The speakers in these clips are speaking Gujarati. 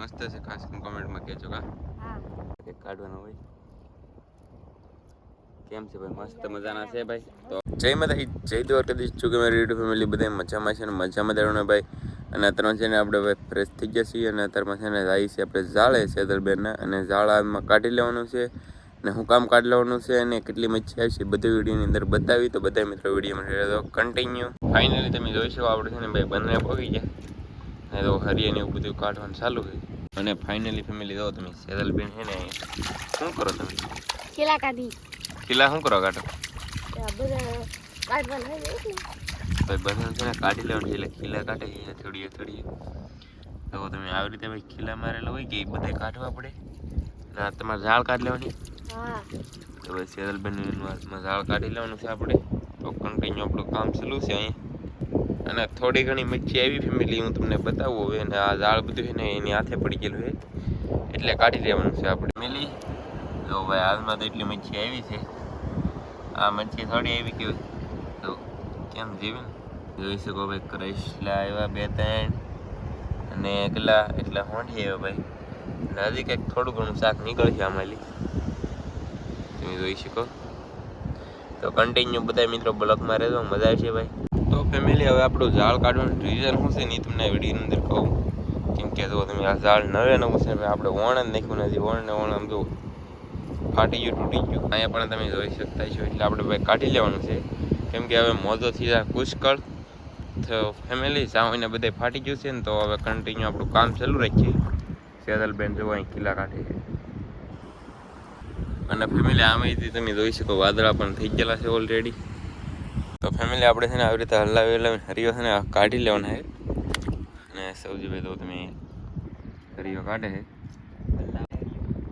મસ્ત છે ખાસ કોમેન્ટમાં કહેજો કા હા. કે કાઢવાનો હોય. કેમ છે ભાઈ મસ્ત મજાના છે ભાઈ? તો જય માતા જય દ્વારકાધીશ છું કે મારી યુટ્યુબ ફેમિલી બધા મજામાં છે ને? મજામાં દેવાનું ભાઈ. અને અત્યારમાં છે ને આપણે ભાઈ ફ્રેશ થઈ ગયા છીએ અને અત્યારમાં છે ને આવી છે આપણે ઝાડે સેદલબેનના અને ઝાડામાં કાઢી લેવાનું છે અને હું કામ કાઢી લેવાનું છે અને કેટલી મચ્છી આવી છે બધી વિડીયોની અંદર બતાવી. તો બધા મિત્રો વિડીયોમાં રહેતો કન્ટિન્યુ ફાઇનલી તમે જોઈ શકો આપણે છે ને ભાઈ બંને પગી ગયા. ને તો હરિયાને એવું બધું કાઢવાનું ચાલુ છે અને ફાઇનલી ફેમિલી જો તમે. સેદલબેન છે ને શું કરો તમે? ખીલા કાઢી. કિલ્લા શું કરો કાઢો? ને. ભાઈ બધા છે ને કાઢી લેવાનું છે એટલે ખીલા કાઢે થોડીએ થોડીએ તો તમે આવી રીતે ભાઈ ખીલા મારેલા હોય કે એ બધા કાઢવા પડે? એટલે તમારે ઝાડ કાઢી લેવાની? તો ભાઈ સેદલબેન ઝાડ કાઢી લેવાનું છે આપણે. તો કન્ટિન્યુ આપણું કામ ચાલુ છે અહીંયા. અને થોડી ઘણી મચ્છી આવી ફેમિલી હું તમને બતાવું હવે, અને આ ઝાડ બધું છે ને એની હાથે પડી ગયેલું છે. એટલે કાઢી લેવાનું છે આપણે. મેલી, તો ભાઈ હાલમાં તો એટલી મચ્છી આવી છે. આ મચ્છી થોડી આવી કે તો કેમ જીવે જોઈ શકો ભાઈ કરેશલા આવ્યા બે ત્રણ, અને એકલા એટલા હોંઠી આવ્યા ભાઈ. હજી કંઈક થોડું ઘણું શાક નીકળશે આમાંથી તમે જોઈ શકો. તો કન્ટિન્યુ બધા મિત્રો બ્લોકમાં રહેજો, મજા આવશે ભાઈ. ફેમિલી હવે આપણું ઝાડ કાઢવાનું રીઝન શું છે ને તમને વિડીયોની અંદર કહું. કેમ કે જો તમે આ ઝાડ નવે નવું છે આપણે વણ જ નાખ્યું નથી. વણ ને વણ આમ જો ફાટી ગયું, તૂટી ગયું. અહીંયા પણ તમે જોઈ શકતા છો એટલે આપણે ભાઈ કાઢી લેવાનું છે. કેમ કે હવે મોજો થઈ જાય પુષ્કળ ફેમિલી સાવઈને બધે ફાટી ગયું છે ને તો હવે કન્ટિન્યુ આપણું કામ ચાલુ રાખીએ. સેદલબેન જો અહીં કિલ્લા કાઢે અને ફેમિલી આમાંથી તમે જોઈ શકો, વાદળા પણ થઈ ગયેલા છે ઓલરેડી તો ફેમિલી આપણે છે ને આવી રીતે હલાવી હલાવીને હરિયો છે ને કાઢી લેવાના છે. અને સૌજીભાઈ તો તમે હરિયો કાઢે છે.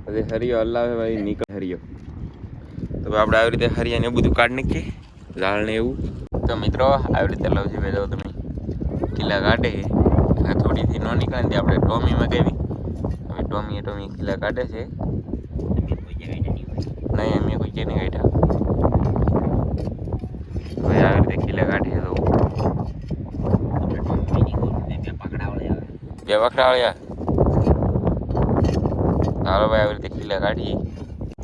પછી હરિયો હલાવે ભાઈ નીકળે હરિયો. તો આપણે આવી રીતે હરિયાને એવું બધું કાઢી નાખીએ ઝાડ ને એવું. તો મિત્રો આવી રીતે લવજીભાઈ જો તમે કિલ્લા કાઢે છે. થોડીથી ન નીકળે ને આપણે ટોમીમાં કેવી હવે ટોમીએ ટોમી કિલ્લા કાઢે છે. નહીં અમે કોઈ નહીં કાઢ્યા. ભાઈ આવી રીતે કિલ્લા કાઢે છે તો. બે વખડાવળ્યા ચાલો ભાઈ આવી રીતે કિલ્લા કાઢીએ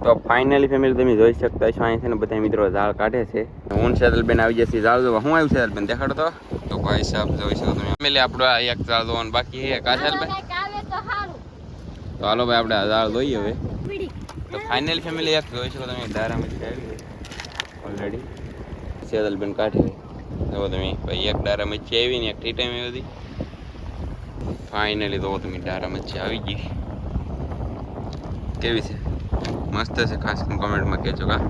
તો ફાઇનલી ફેમિલી તમે જોઈ શકતા છો અહીં છે ને બધા મિત્રો ઝાડ કાઢે છે. હું ને સેદલબેન આવી જશે ઝાડ જોવા. હું આવ્યું સેદલબેન દેખાડો તો. તો ભાઈ સાહેબ જોઈ શકો તમે. ફેમિલી આપણો આ એક ઝાડ જોવાનું બાકી છે. કા સેદલબેન તો હાલો ભાઈ આપણે ઝાડ જોઈએ હવે. તો ફાઇનલ ફેમિલી એક જોઈ શકો તમે. ધારા મચ્છી આવી ઓલરેડી સેદલબેન કાઢી જો તમે ભાઈ એક ડારા મચ્છી આવી ને એક ટી ટાઈમ આવી હતી. ફાઇનલી તો તમે ડારા મચ્છી આવી ગઈ. કેવી છે? મસ્ત છે ખાસ કોમેન્ટમાં કહેજો કા.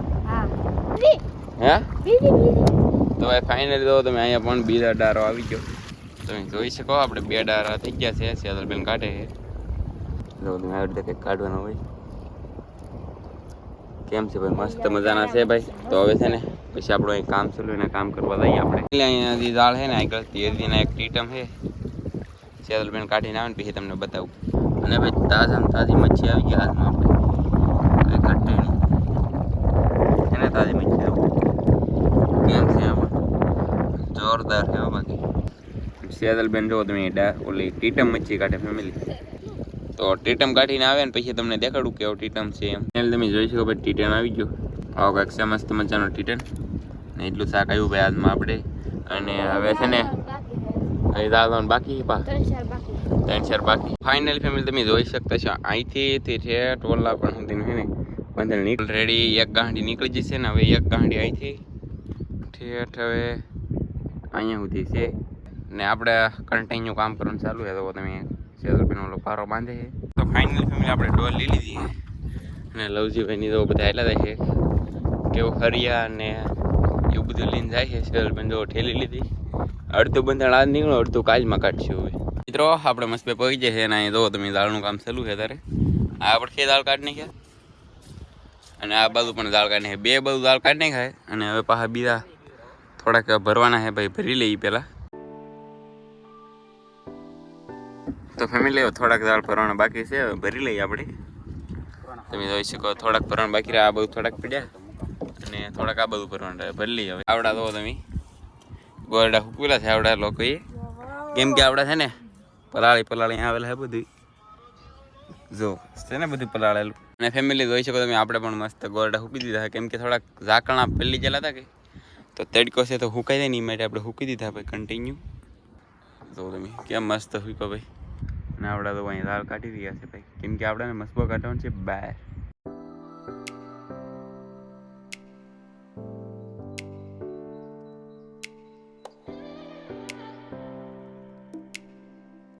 હે. તો ભાઈ ફાઇનલી તો તમે અહીંયા પણ બીજા ડારો આવી ગયો. તમે જોઈ શકો આપણે બે ડારા થઈ ગયા છે સેદલબેન કાઢે છે. જો તમે આવી રીતે કંઈક કાઢવાનું હોય. કેમ છે ભાઈ? મસ્ત મજાના છે ભાઈ? તો હવે છે ને પછી આપણું અહીં કામ ચાલુ એને કામ કરવા જઈએ આપણે. એટલે અહીંયા જે દાળ છે ને આગળ તેરજીના એક ટીટમ છે. સેદલબેન કાઢીને આવે ને, પછી તમને બતાવું. અને ભાઈ તાજા ને તાજી મચ્છી આવી ગઈ હાથમાં આપણે. એને તાજી મચ્છી આવું. કેમ છે આમાં? જોરદાર છે બાકી સેદલબેન જો તમે ઓલી ટીટમ મચ્છી કાઢે ફેમિલી તો ટીટમ કાઢીને આવે ને, પછી તમને દેખાડું કેવો ટીટમ છે એમ. તમે જોઈ શકો, ભાઈ ટીટમ આવી ગયો. આવો કાંઈક છે મસ્ત મજાનો ટીટન. ને એટલું શાક આવ્યું ભાઈ હાથમાં આપણે. અને હવે છે ને અહીં દાદવાનું બાકી છે પા ત્રણ ચાર બાકી ફાઇનલ ફેમિલી તમે જોઈ શકતા છો. અહીંથી તે ઠેઠ ઓલા પણ સુધી ને બંધન નીકળ રેડી એક ગાંડી નીકળી જશે ને હવે એક ગાંડી અહીંથી ઠેઠ હવે અહીંયા સુધી છે. ને આપણે કન્ટિન્યુ કામ કરવાનું ચાલુ છે. તો તમે સેદરબેન ઓલો પારો બાંધે છે. તો ફાઇનલ ફેમિલી આપણે ડોલ લઈ લીધી છે. અને લવજીભાઈની તો બધા એટલા જાય છે. કેવો હરિયા ને એવું બધું લઈને જાય છે. સેલ બંધો ઠેલી લીધી. અડધું બંધાણ આજ નીકળો અડધું કાલમાં કાઢશું હવે. મિત્રો, આપણે મસ્ત પગી જાય છે અને અહીં જો તમે દાળનું કામ ચાલુ છે તારે આ આપણે ખે દાળ કાઢ નાખ્યા. અને આ બાજુ પણ દાળ કાઢી નાખી બે બાજુ દાળ કાઢી નાખાય અને હવે પાછા બીજા થોડાક ભરવાના છે ભાઈ, ભરી લઈએ પહેલાં. તો ફેમિલી થોડાક દાળ ભરવાના બાકી છે. ભરી લઈએ આપણે. તમે જોઈ શકો, થોડાક ભરવાના બાકી રહ્યા. આ બધું થોડાક પડ્યા. અને થોડાક આ બધું ભરવાનું રહે ભરી લઈએ હવે. આવડા દો તમે. ગોરડા હુકવેલા છે આવડા લોકોએ. કેમ કે આવડા છે ને, પલાળી પલાળી આવેલા છે બધું જો, છે ને બધું પલાળેલું. અને ફેમિલી જોઈ શકો તમે, આપણે પણ મસ્ત ગોરડા હૂકી દીધા કેમ કે થોડાક ઝાકણા પેલી ગયેલા હતા કે, તો તડકો છે તો હુકાઈ જાય ને એ માટે આપણે હૂકી દીધા ભાઈ કન્ટિન્યુ જો તમે, કેમ મસ્ત હુકો ભાઈ. અને આવડા તો અહીંયા લાલ કાઢી રહ્યા છે ભાઈ. કેમ કે આપણે મસ્બો કાઢવાનું છે બહાર.